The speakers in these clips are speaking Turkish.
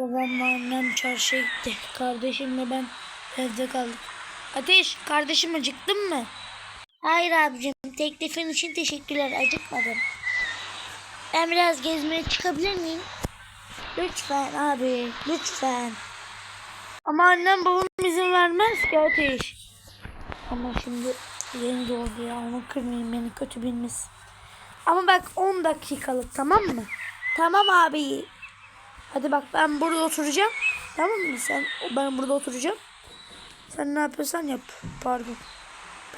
Babamla annem çarşıya gitti. Kardeşimle ben evde kaldık. Ateş, kardeşim acıktın mı? Hayır abicim, teklifin için teşekkürler. Acıkmadım. Ben biraz gezmeye çıkabilir miyim? Lütfen abi, lütfen. Ama annem babam izin vermez ki Ateş. Ama şimdi yeni doğdu ya, onu kırmayayım beni kötü bilmesin. Ama bak 10 dakikalık tamam mı? Tamam abi. Hadi bak ben burada oturacağım. Tamam mı? Sen ben burada oturacağım. Sen ne yapıyorsan yap. Pardon.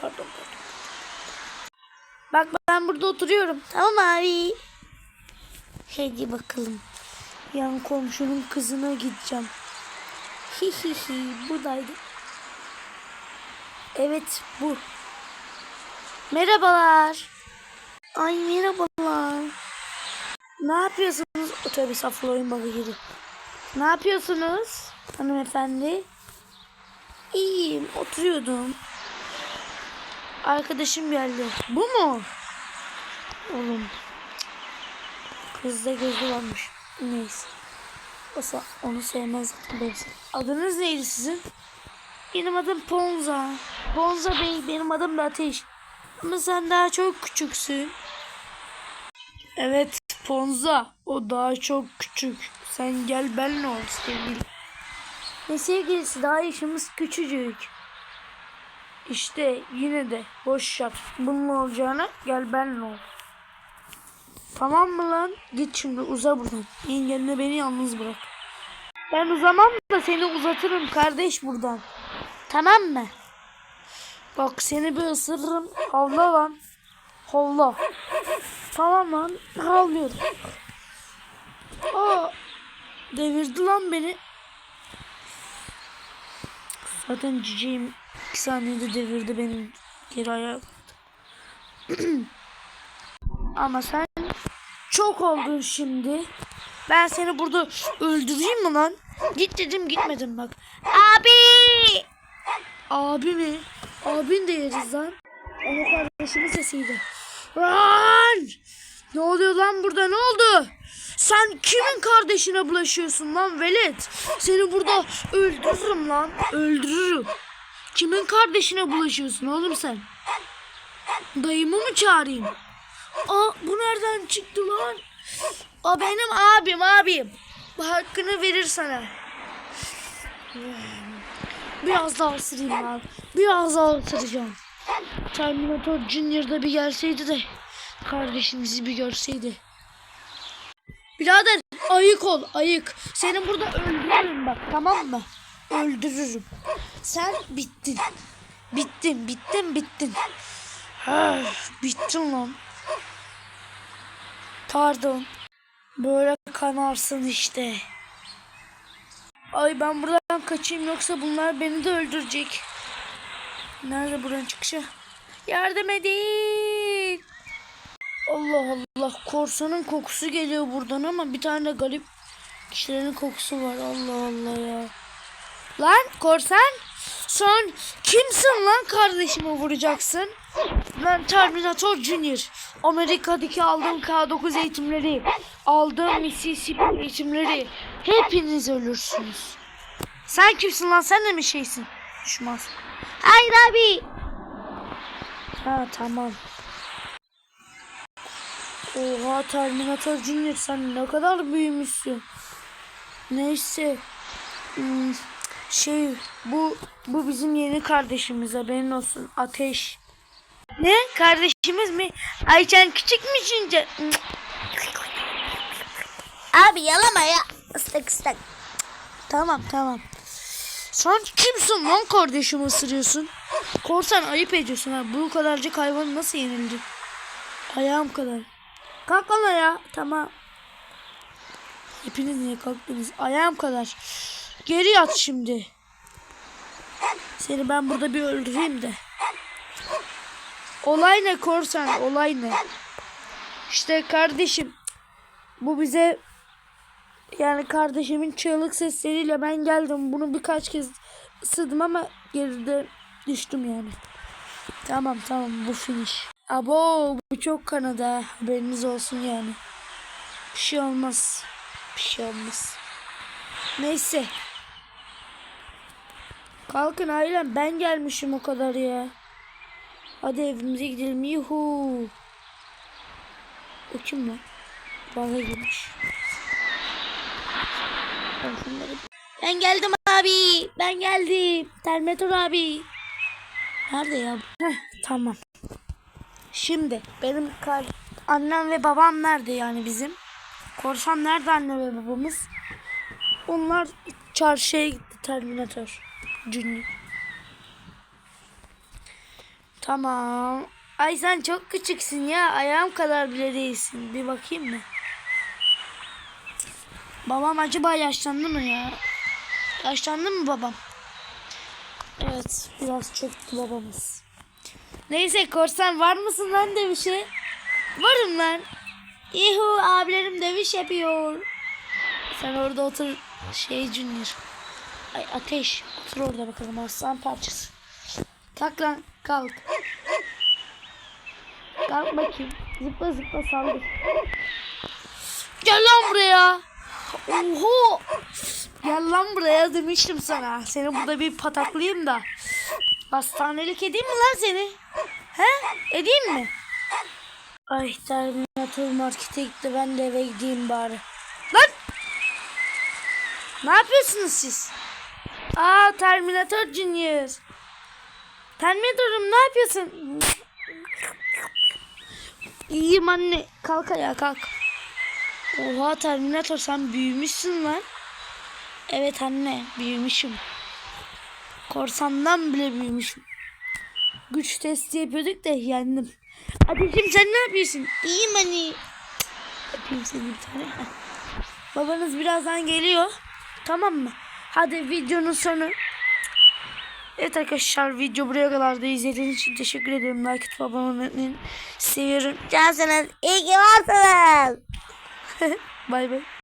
Pardon pardon. Bak ben burada oturuyorum. Tamam abi. Hadi bakalım. Yan komşunun kızına gideceğim. Hi hi hi. Buradaydı. Evet bu. Merhabalar. Ay merhabalar. Ne yapıyorsunuz? Tabii saflı oyun bagajı. Ne yapıyorsunuz hanımefendi? İyiyim, oturuyordum. Arkadaşım geldi. Bu mu? Oğlum. Kızda gözü varmış. Neyse. Olsa onu sevmez. Neyse. Adınız neydi sizin? Benim adım Ponza. Ponza Bey, benim adım da Ateş. Ama sen daha çok küçüksün. Evet Ponza o daha çok küçük. Sen gel benle ol sevgili. Ne sevgilisi daha yaşımız küçücük. İşte yine de boş yap. Bununla olacağına gel benle ol. Tamam mı lan? Git şimdi uza buradan. Yengenle beni yalnız bırak. Ben uzamam da seni uzatırım kardeş buradan. Tamam mı? Bak seni bir ısırırım. Havla lan. Havla. Tamam lan. Havlıyorum. Aa, devirdi lan beni. Zaten ciciyim. İki saniyede devirdi beni. Geri ayağa. Ama sen çok oldun şimdi. Ben seni burada öldüreyim mi lan? Git dedim gitmedim bak. Abi! Abi mi? Abin de yeriz lan. Ama kardeşimin sesiydi. Lan! Ne oluyor lan burada ne oldu? Sen kimin kardeşine bulaşıyorsun lan velet? Seni burada öldürürüm lan. Öldürürüm. Kimin kardeşine bulaşıyorsun oğlum sen? Dayımı mı çağırayım? Aa bu nereden çıktı lan? O benim abim abim. Bu hakkını verir sana. Biraz daha ısırayım abi. Biraz daha ısıracağım. Terminator Junior'da bir gelseydi de kardeşimizi bir görseydi. Birader ayık ol ayık. Seni burada öldürürüm bak tamam mı? Öldürürüm. Sen bittin. Bittin bittin bittin. Bittin lan. Pardon. Böyle kanarsın işte. Ay ben buradan kaçayım yoksa bunlar beni de öldürecek. Nerede buranın çıkışı? Yardım edin. Allah Allah korsanın kokusu geliyor buradan ama bir tane de garip kişilerin kokusu var. Allah Allah ya. Lan korsan sen kimsin lan kardeşimi vuracaksın? Ben Terminator Junior. Amerika'daki aldığım K9 eğitimleri, aldığım Mississippi eğitimleri hepiniz ölürsünüz. Sen kimsin lan? Sen de mi şeysin? Düşmez. Hayır abi. Ha tamam. Oha Terminator Junior sen ne kadar büyümüşsün. Neyse. Hmm, şey bu bu bizim yeni kardeşimiz haberin olsun. Ateş. Ne? Kardeşimiz mi? Ay sen küçük müsün? can- Abi yalama ya. Islık ıslık. Tamam tamam. Sen kimsin lan kardeşimi ısırıyorsun? Korsan ayıp ediyorsun ha. Bu kadarcık hayvan nasıl yenildi? Ayağım kadar. Kalk lan ayağa. Tamam. Hepiniz niye kalktınız? Ayağım kadar. Geri yat şimdi. Seni ben burada bir öldüreyim de. Olay ne korsan? Olay ne? İşte kardeşim. Bu bize yani kardeşimin çığlık sesleriyle ben geldim. Bunu birkaç kez ısırdım ama geride düştüm yani. Tamam tamam bu finish. Abo bu çok kanadı ha. Haberiniz olsun yani. Bir şey olmaz. Bir şey olmaz. Neyse. Kalkın ailem ben gelmişim o kadar ya. Hadi evimize gidelim yuhu. O kim lan? Bana girmiş. Ben geldim abi. Ben geldim. Terminator abi. Nerede ya? Heh, tamam. Şimdi benim kar annem ve babam nerede yani bizim? Korsan nerede anne ve babamız? Onlar çarşıya gitti Terminator. Junior. Tamam. Ay sen çok küçüksün ya. Ayağım kadar bile değilsin. Bir bakayım mı? Babam acaba yaşlandı mı ya? Yaşlandı mı babam? Evet. Biraz çöktü babamız. Neyse korsan var mısın lan dövüşe? Varım lan. Yuhu abilerim dövüş yapıyor. Sen orada otur şey Junior. Ay ateş. Otur orada bakalım aslan parçası. Kalk lan kalk. Kalk bakayım. Zıpla zıpla saldır. Gel lan buraya. Oho. Gel lan buraya demiştim sana. Seni burada bir pataklayayım da. Hastanelik edeyim mi lan seni? He? Edeyim mi? Ay Terminator markete gitti. Ben de eve gideyim bari. Lan! Ne yapıyorsunuz siz? Aa Terminator Junior. Terminator'um ne yapıyorsun? İyiyim anne. Kalk ayağa kalk. Oha Terminator sen büyümüşsün lan. Evet anne büyümüşüm. Korsandan bile büyümüşüm. Güç testi yapıyorduk da yendim. Ateşim sen ne yapıyorsun? İyiyim anne. Öpeyim seni bir tane. Babanız birazdan geliyor. Tamam mı? Hadi videonun sonu. Evet arkadaşlar video buraya kadar da izlediğiniz için teşekkür ederim. Like atıp abone olmayı seviyorum. Cansınız. İyi ki varsınız. bay bay.